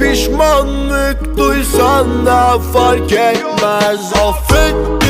Pişmanlık duysan da fark etmez. Affettim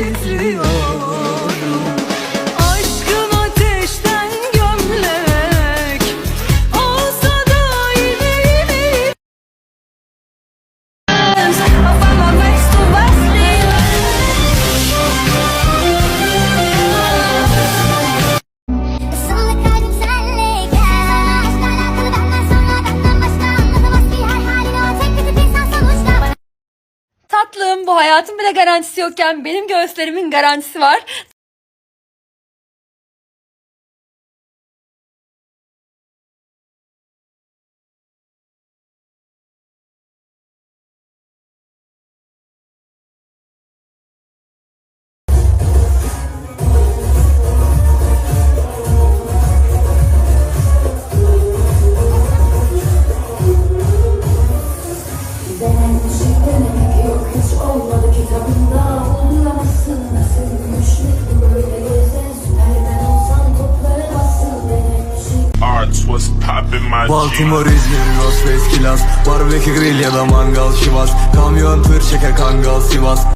Üstüne bu hayatın bile garantisi yokken benim göğüslerimin garantisi var. Was poppin' my Baltimore, İzmir, Las Vegas, Kilas Barbekü grill ya da mangal Şivas. Kamyon tır çeker Kangal Sivas